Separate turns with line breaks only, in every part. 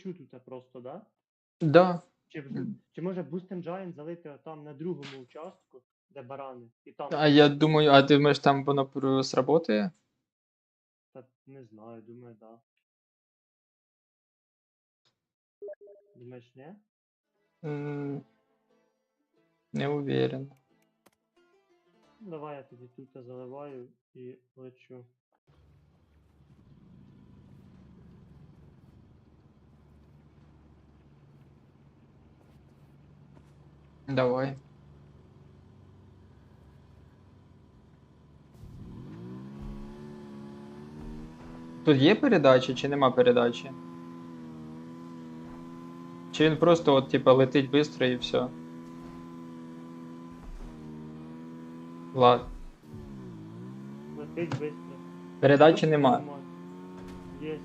лечу тут просто, да?
Да.
Чи, чи може Boosting Giant залити там на другому участку, де барани, і там.
А я думаю, а ти думаєш, там воно сработає?
Та не знаю, думаю, да. Думаєш, ні?
М, Не уверен.
Давай я тоді тут заливаю і лечу.
Давай. Тут є передача чи нема передачі? Чи він просто от, типа, летить швидко і все? Влад.
Летить швидко.
Передачі нема.
Є.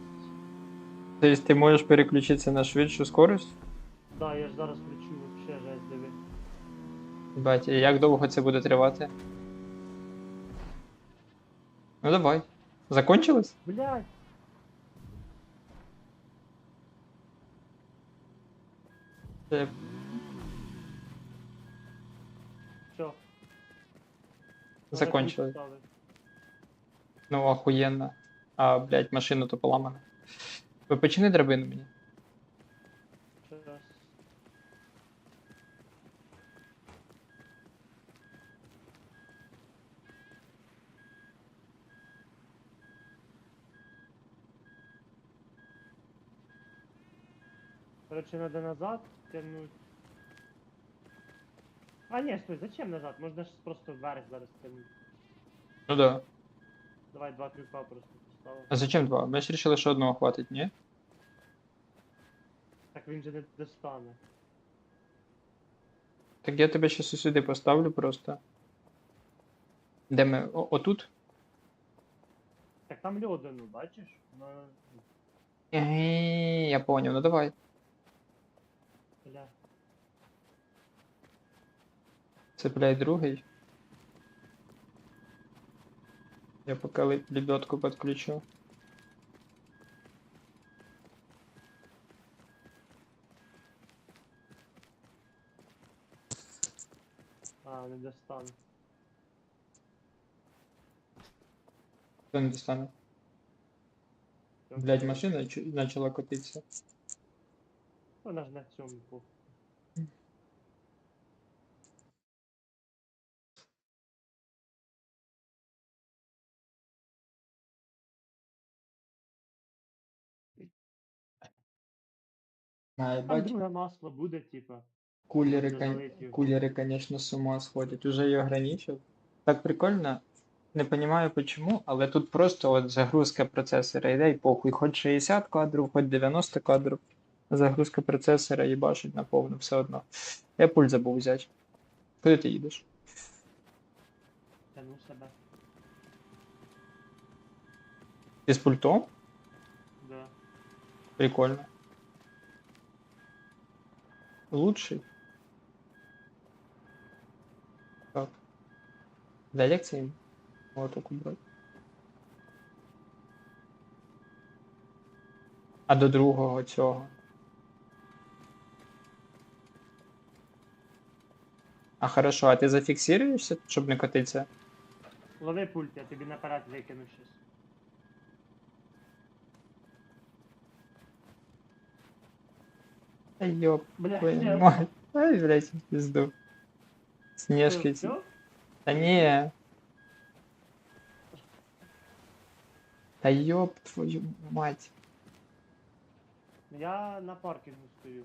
Тобто ти можеш переключитися на швидшу скорость?
Да, я ж зараз диви.
Бать, і як довго це буде тривати? Ну давай. Закончилось?
Блядь!
Це
Все.
закончилось. Ну, охуєнно. А, блядь, машина то поламана. Ви почини драбину мені.
Короче, надо назад тянуть. А, не, стой, зачем назад? Можно ж просто вверх зараз тянуть.
Ну да.
Давай два крюка просто поставимо.
А зачем два? Ми ж рішили, що одного хватить, ні?
Так він же не достане.
Так я тебе щас сюди поставлю просто. Де ми? О, отут?
Так там льодину, бачиш? Ну,
Ей, Я поняв, ну давай.
Бля.
Цепляй другий. Я поки лебедку підключу.
А, не достане.
Хто не достане? Блядь, машина почала котитися.
Вона ж на цьому похуй.
А,
Там друге масло буде, типа.
Кулеры,
Надо
кон-
залить её.
кулеры, конечно, с ума сходят. Уже ее ограничил. Так прикольно. Не понимаю почему, але тут просто от загрузка процесора йде і похуй. Хоч 60 кадрів, хоч 90 кадрів. Загрузка процесора їбашить на повну все одно. Я пульт забув взяти. Куди ти їдеш?
Тяну себе.
Ти з пультом?
Да.
Прикольно. Лучший. Так. Для лекції молоток убрати. А до другого цього. А хорошо, а ти зафіксируєшся, щоб не котитися?
Лови пульт, я тобі наперед викину щось.
Та йоп,
Бля,
твою
я-
мать. Ай, блядь, в пизду. Снежки
Всё,
ці.
всё?
Та ні. Та йоп твою мать.
Я на паркінгу стою.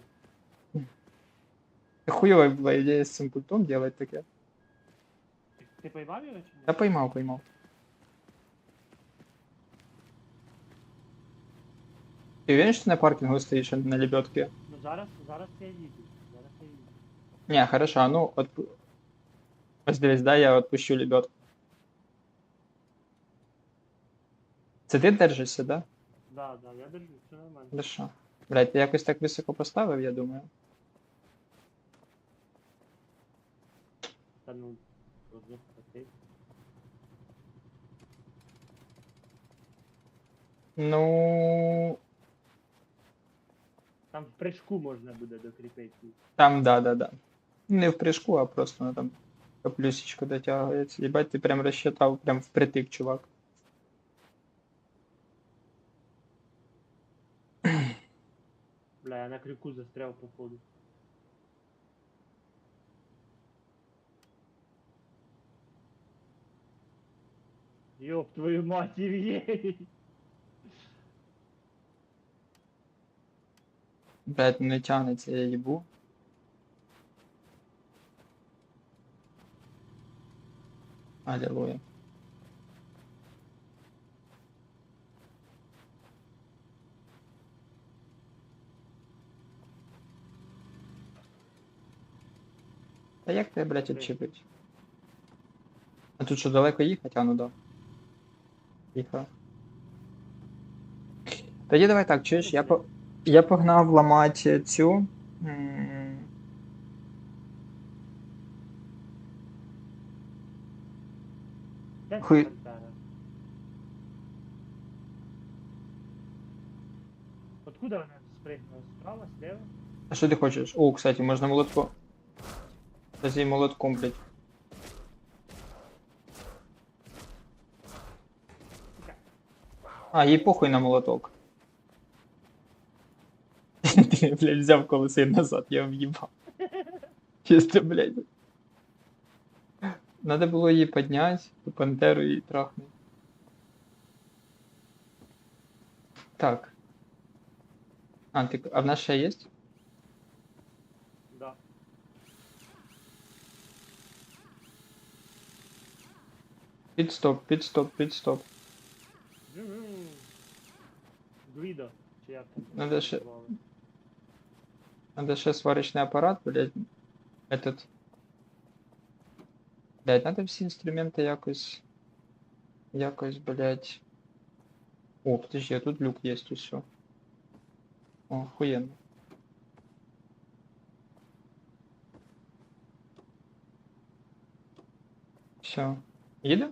Хуйова була ідея з цим пультом делать таке.
Поймав його чи ні?
Я поймав, поймав. Ти уверен, ти на а не на лебедці?
Ну зараз, зараз я їду. Зараз я їду.
Ні, хорошо, а ну от... Ось да, я відпущу лебедку. Це ти держишся, да?
Да, да, я держу, все нормально.
Хорошо. Блять, ти якось так високо поставив, я думаю.
Та ну, одну окей.
Ну.
Там в прыжку можна буде докріпити.
Там, да, да, да. Не в прыжку, а просто ну, там по плюсечку дотягується. Єбать, ти прям розчитав, прям впритик, чувак.
Бля, я на крюку застряв походу. Ёб твою мать, Евгений!
Блядь, не тягнеться, я їбу. Аллилуйя. Та як тебе, блядь, відчепить? А тут що, далеко їхати? А ну да. Їхав. Тоді давай так, чуєш, я по. Я погнав ламати цю.
Де
Хуй-
Откуда вона спригнула? Справа, слева?
А що ти хочеш? О, кстати, можна молотко. Їй молотком, блядь. А, їй похуй на молоток. Ти, блядь, взяв колеси назад, я в'їбав. Чисто, блядь. Надо було її підняти, ту пантеру і трахнути. Так. А, ти, а в нас ще є?
Да.
Підстоп, підстоп, підстоп.
Гвідо, чи як там?
Надо ще-
називали.
Надо ще сварочный аппарат, блядь. Этот. Блядь, надо всі інструменти якось. Якось, блядь. О, подожди, а тут люк есть все. О, охуенно. Все. Їде?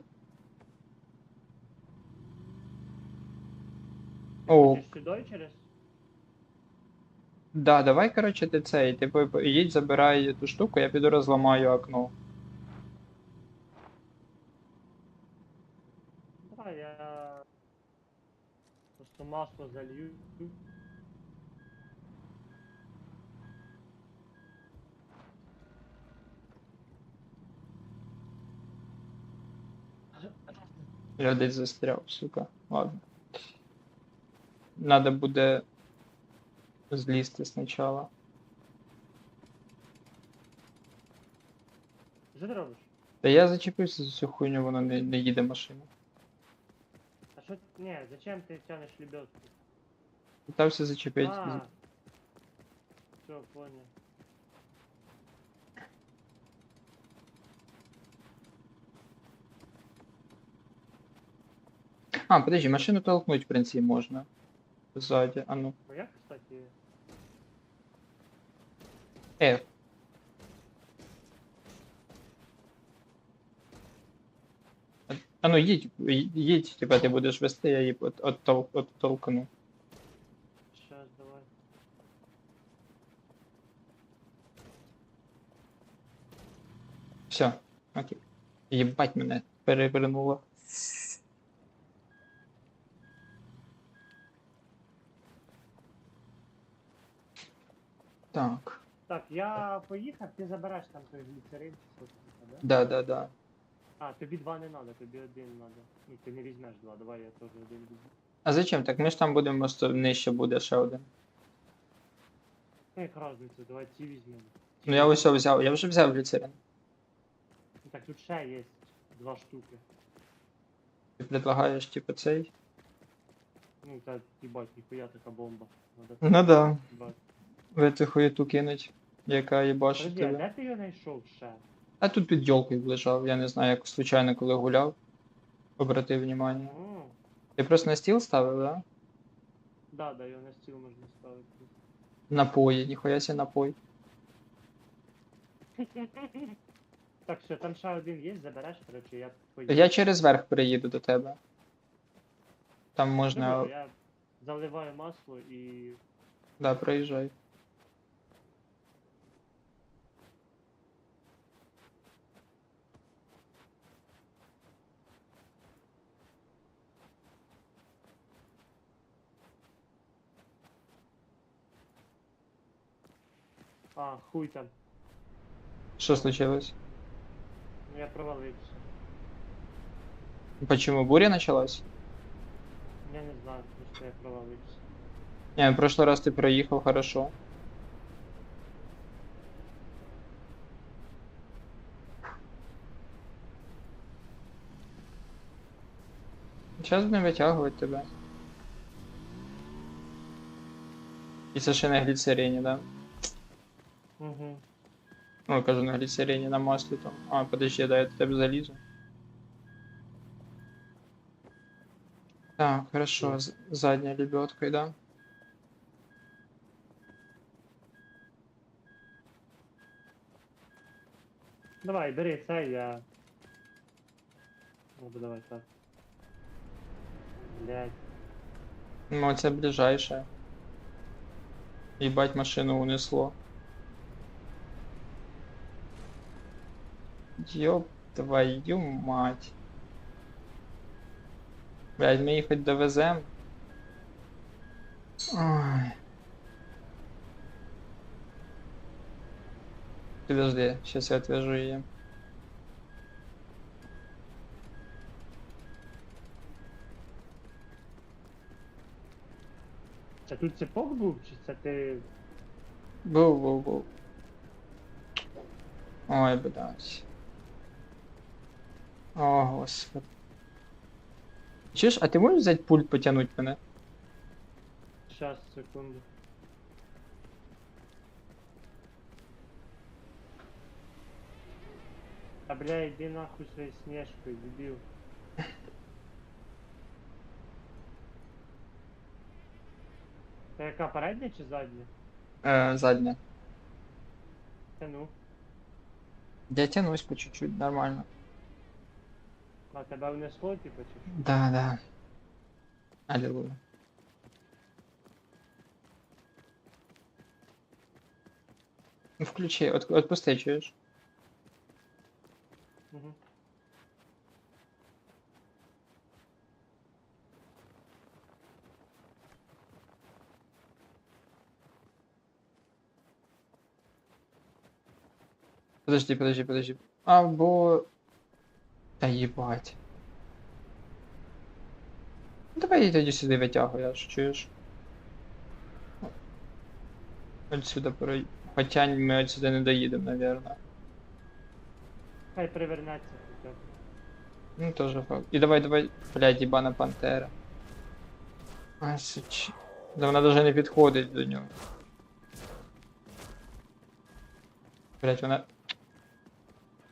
О,
Хочеш сюди через?
Да, давай, короче, ти цей, ти по- по- їдь, забирай ту штуку, я піду розламаю окно.
Давай я просто масло залью.
Я десь застряв, сука. Ладно. Надо буде злізти спочатку.
Що ти робиш?
Та я зачепився за цю хуйню, воно не, не їде машина.
А що? Ні, зачем ти тянеш лебедку?
Питався зачепити.
А. Все, понял.
А, подожди, машину толкнуть, в принципі, можна. Ззаді, а ну.
Ну як, кстати,
F. А ну їдь, ї- їдь, типа ти будеш вести, я її от, от, от, оттолкну.
сейчас давай.
Все, окей. Єбать мене перевернуло. Так.
Так, я поїхав, ти забереш там той гліцерин чи щось таке, да?
Да, да, да.
А, тобі два не надо, тобі один надо. Ну, ти не візьмеш два, давай я теж один візьму.
А зачем? Так ми ж там будемо, просто нижче буде ще один.
Ну, як разниця, давай ці візьмемо.
Ну я ось взяв, я вже взяв гліцерин.
Ну, Так, тут ще є два штуки.
Ти предлагаєш, типу, цей?
Ну, та, їбать, ніхуя така бомба. Надо
Ну да.
їбать.
В цю хуєту кинуть, яка їбашить
Подожди, а
тебе.
де ти його знайшов ще?
А тут під йолкою лежав, я не знаю, як случайно коли гуляв. Обратив внимание.
О,
Ти просто на стіл ставив, да?
да, да, його на стіл можна ставити.
Напої, ніхуя себе напой.
Так, все, там ще один є, забереш, коротше, я поїду.
Я через верх переїду до тебе. Там можна.
добре, Я заливаю масло і
Да, проїжджай.
А, хуй там.
Що случилось?
Я провалився.
Почему буря началась?
Я не знаю, просто я провалився.
Не, в прошлый раз ты проехал хорошо. Сейчас будем вытягивать тебя. И совершенно глицерине, да?
Угу.
Ну, кажу на глицерине, на масле там. А, подожди, да, я до тебе залізу. Так, хорошо, задняя лебедкой, да?
Давай, бери це, я. Ну, давай так. Блять.
Ну, це ближайшее. Ебать, машину унесло. Ёб твою мать. Блядь, ми їх хоч довезем. Ой. Подожди, сейчас я отвяжу її.
Це тут цепок був, чи це ти.
Був, був, був. Ой, блядь. О, господи. Чуєш, а ти можеш взяти пульт потягнути мене?
Щас, секунду. А бля, іди нахуй своєю снежкою, дебіл. Це яка передня чи задня?
Е, задня.
Та ну,
Я тянусь по чуть-чуть, нормально.
А тебе внесло, типу, чи що?
Да, да. Аллилуйя. Ну, включи, от, отпусти, чуєш?
Угу.
Подожди, подожди, подожди. Або... Та їбать. Ну, давай я тоді сюди витягуй, аж чуєш? От сюди про... Хоча ми от сюди не доїдемо, наверное.
Хай привернеться.
Ну, тоже факт. І давай, давай, блядь, ебана пантера. А, суч. Да вона даже не підходить до нього. Блядь, вона...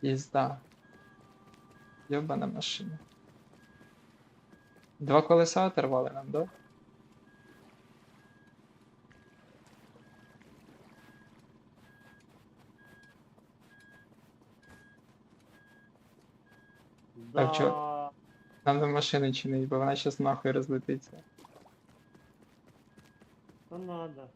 Пізда. Йобана машина. Два колеса оторвали нам, да? Так, чо?
Да.
Нам до машини чинить, бо вона щас нахуй розлетиться.
Та надо.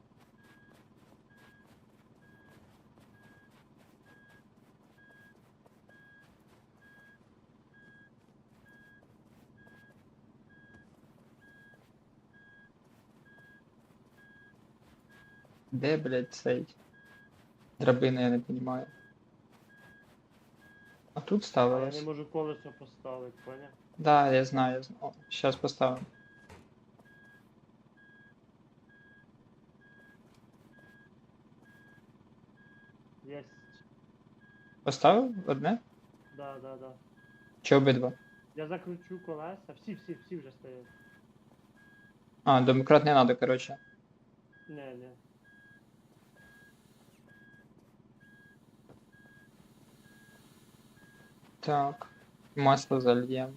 Де, блядь, цей? Драбина, я не понимаю. А тут
А я не можу колесо поставити, поняв?
Да, я знаю, я знаю. О, сейчас поставим.
Єсть.
Поставив одне?
Да, да, да.
Чи обидва?
Я закручу колеса. Всі, всі, всі вже стоять.
А, домкрат не надо, короче.
Не, не.
Так. Масло зальємо.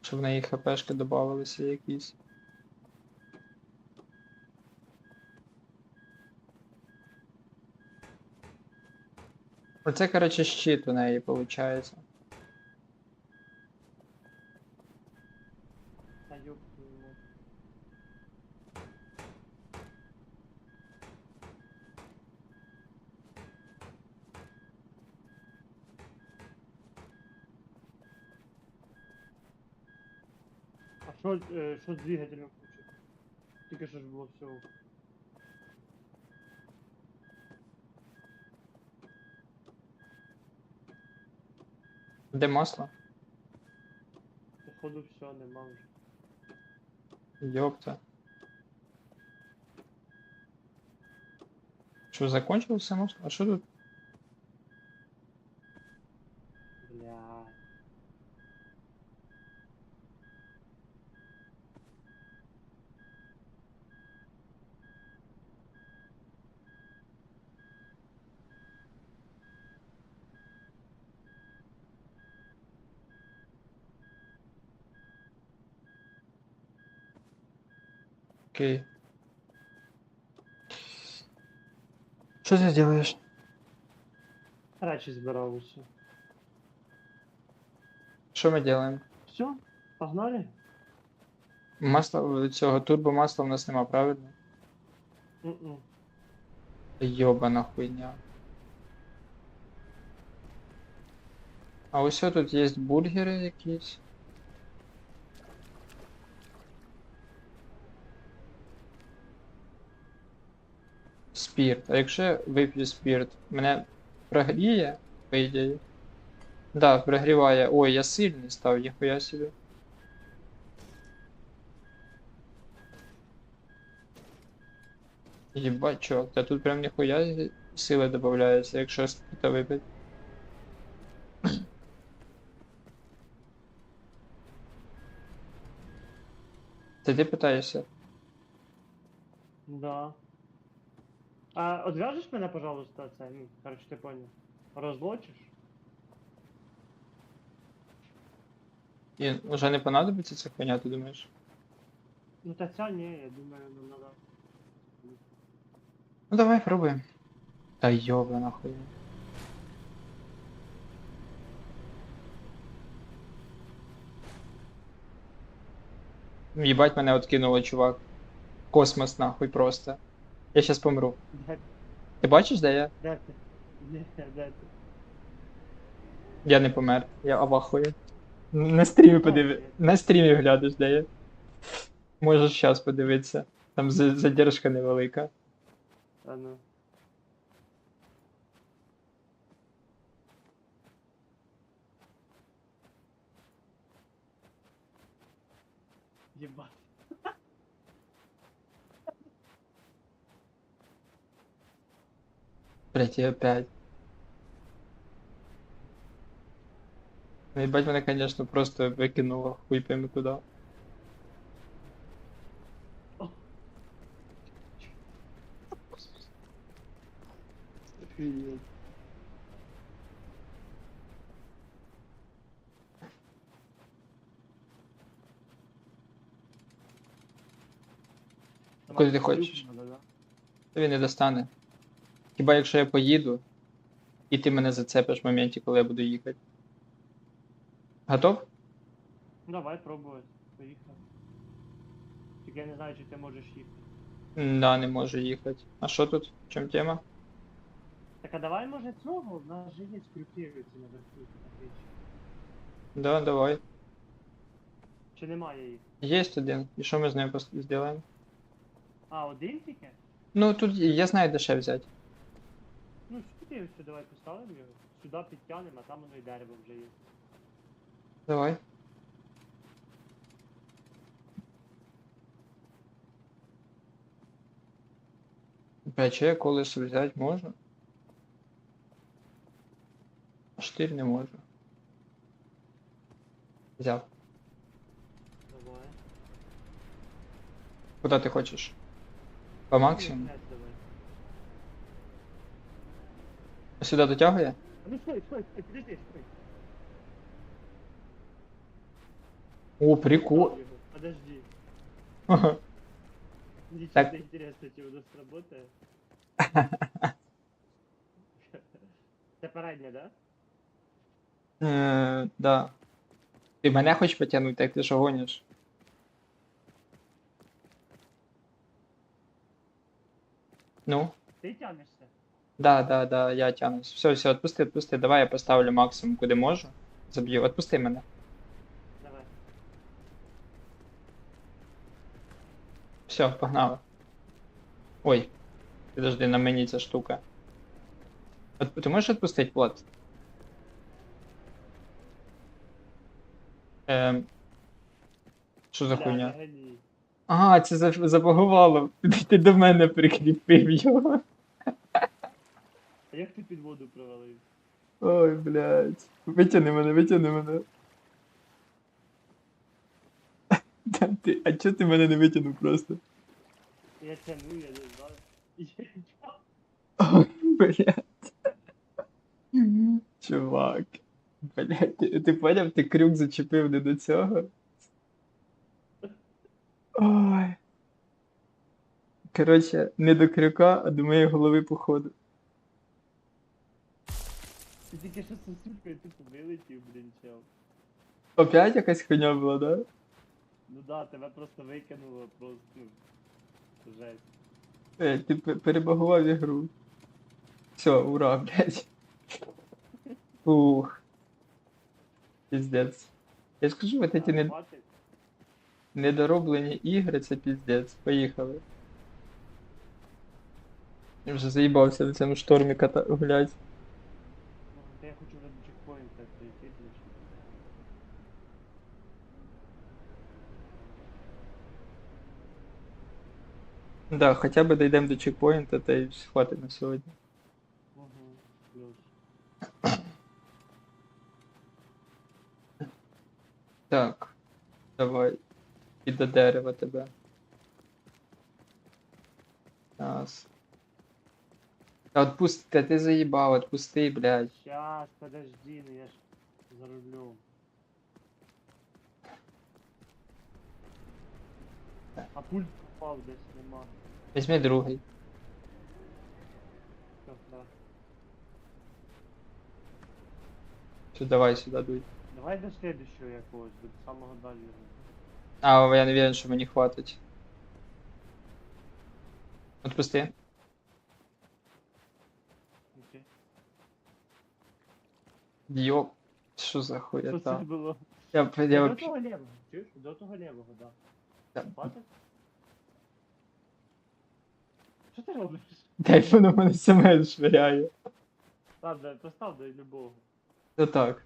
Щоб в неї хпшки додавалися якісь. Оце, короче, щит у неї виходить.
Та ёб твою мать. Що, е, що з двигателем включив? Тільки що ж було все.
Де масло?
Походу все, нема вже.
Йопта. Що, закончилося масло? А що тут?
Бля.
Окей. Що ти робиш?
Речі збирав усе.
Що ми робимо?
Все, погнали?
Масла цього турбомасла в нас нема, правильно? Йобана хуйня. А ось тут є бургери якісь. Спірт. А якщо я вип'ю спірт, мене прогріє, по ідеї? Да, прогріває. Ой, я сильний став, ніхуя собі. Єбать, чувак, та тут прям ніхуя сили додається, якщо спірта випити. Та ти питаєшся?
Да. А одвяжеш мене, пожалуйста, це, ну, короче, ти понял. Розлочиш?
І вже не понадобиться ця хуйня, ти думаєш?
Ну та ця ні, я думаю, нам надо.
Ну давай пробуємо. Та йобана хуйня. Їбать мене откинуло, чувак. Космос нахуй просто. Я щас помру.
Де,
Ти бачиш, де я?
де ти? Ні, де ти?
Я не помер. Я авахую. На стрімі подиви. На стрімі глядиш, де я. Можеш щас подивитися. Там задержка невелика.
А ну.
Блять, я опять. Ну, ебать мене, конечно, просто викинуло хуй пойми куди.
Охуєть.
Куди ти хочеш? Він не достане. Хіба якщо я поїду, і ти мене зацепиш в моменті, коли я буду їхати. Готов?
Давай пробувати. Поїхали. Тільки я не знаю, чи ти можеш їхати.
Да, не можу їхати. А що тут? В чому тема?
Так а давай може цього? В нас же є крутилиці на верху.
Да, давай.
Чи немає їх?
Есть один. І що ми з ним пос- зробимо?
А, один тільки?
Ну тут я знаю, де ще взяти.
Ну, сюди давай поставимо його. Сюди підтягнемо, а там воно і дерево вже є.
Давай. Я колесо взяти можу? А штир не можу. Взяв.
Давай.
Куди ти хочеш? По максимуму? Сюди дотягує?
Ну стой, стой, стой, подожди, стой.
О, прикол.
Подожди. Мне
Так.
интересно, чи воно сработає. Це передня, да?
Е, да. Ти мене хочеш потягнути, як ти що гониш? Ну?
Ти тягнешся?
Да, да, да, я тянусь. Все, все, отпусти, отпусти. Давай я поставлю максимум, куди можу. Заб'ю. Отпусти мене.
Давай.
Все, погнали. Ой. Підожди, на мені ця штука. От, ти можеш відпустити плот? Ем. Що за хуйня? Ага, це забагувало. Ти до мене прикріпив його.
Як ти під воду провалив?
Ой, блядь. Витягни мене, витягни мене. Та ти, а чого ти мене не витягнув просто?
Я тяну, я не знаю.
Ой, блядь. Чувак. Блядь, ти, ти поняв, ти крюк зачепив не до цього? Ой. Коротше, не до крюка, а до моєї голови походу.
Ти тільки що сосюкою тупо вилетів, блін, чел.
Опять якась хуйня була, да?
Ну да, тебе просто викинуло, просто, ну, жесть.
Е, ти пе- перебагував ігру. Все, ура, блядь. Ух. Піздець. Я ж кажу, вот эти не,
хватить?
недороблені ігри, це піздець. Поїхали. Я вже заїбався на цьому штормі ката гулять. Да, хоча б дійдемо до чекпоінта, та й хватить на сьогодні.
Угу, плюс.
Так. Давай. І до дерева тебе. Раз. Та отпусти, ти заїбав, отпусти, блядь.
Щас, подожди, ну я ж за рулем. А пульт попав десь, нема.
Візьми другий.
Все, да.
Все, давай сюди дуй.
Давай до следующего якогось, до самого дальнього.
А, я не уверен, що мені хватить. Отпусти.
Окей.
Йоп. Що за
Що це
хуєта?
було?
Я, я,
до
вообще...
того лівого, чуєш? До того лівого, да.
Та-
Хватить? Що ти робиш?
Дай воно мене саме швиряє.
Ладно, постав до любого.
То так.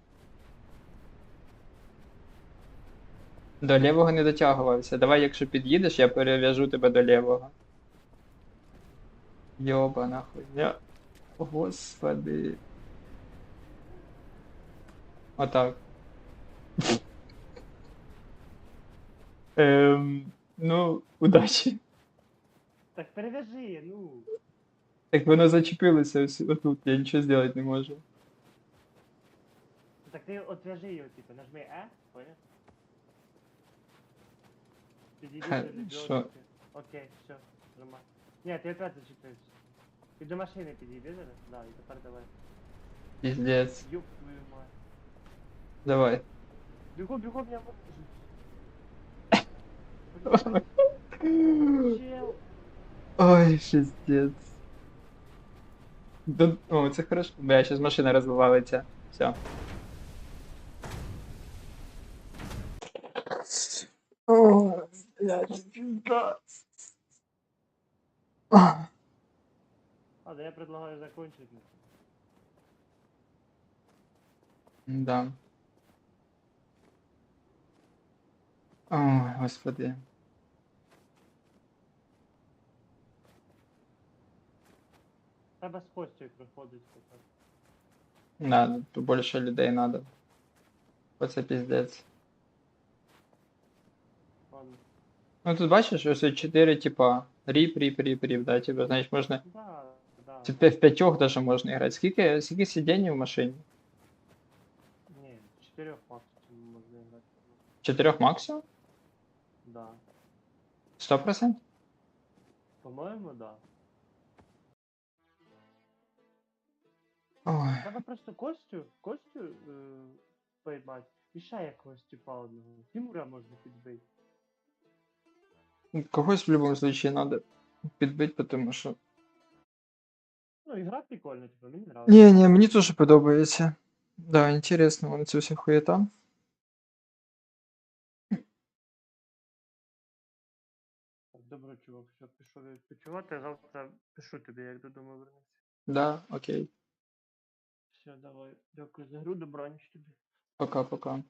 До лівого не дотягувався. Давай, якщо під'їдеш, я перев'яжу тебе до лівого. Йоба хуйня. О, Господи. Отак. Ем, ну, удачі.
Так перевяжи, ну.
Так воно зачепилося ось отут, я нічого зробити не можу.
Так ти отвяжи його, типу, нажми Е, понял? Підійди
Ха,
до
що?
лебедки. Окей, все, нормально. Ні, ти опять зачепився. Ти до машини підійди зараз? Да, і тепер давай.
Піздець.
Ёб твою мать.
Давай.
Бігом, бігом, я можу. Чел.
Ой, пиздец. Да, о, це хорошо. Бля, сейчас машина розвивається. Все. Ой, блядь, пизда.
А, да я предлагаю закончить.
Да. Ой, господи.
Треба з Костю приходить. так.
Надо, побольше людей надо. Оце пиздец.
Ладно.
Ну тут бачиш, ось 4 типа ріп, ріп, ріп, ріп, да, типа, значить можна.
Да, да.
Це в п'ятьох даже можна грати. Скільки, скільки сидінь в машині?
Ні, чотирьох максимум можна грати.
Чотирьох максимум?
Да.
100%?
По-моєму, да.
Ой.
Треба просто Костю, Костю е, поймати. І ще якогось типа одного. Тимура можна підбити.
Когось в будь-якому случае надо підбити, тому що.
Ну, ігра прикольна, типу, мені нравится.
Ні, ні, мені теж подобається. Да, інтересно, вона ця вся хуєта.
Добре, чувак, все, пішов відпочивати, а завтра пишу тобі, як додому вернуся.
Да, окей.
Все, давай. Дякую за гру, добраніч тобі.
Пока-пока.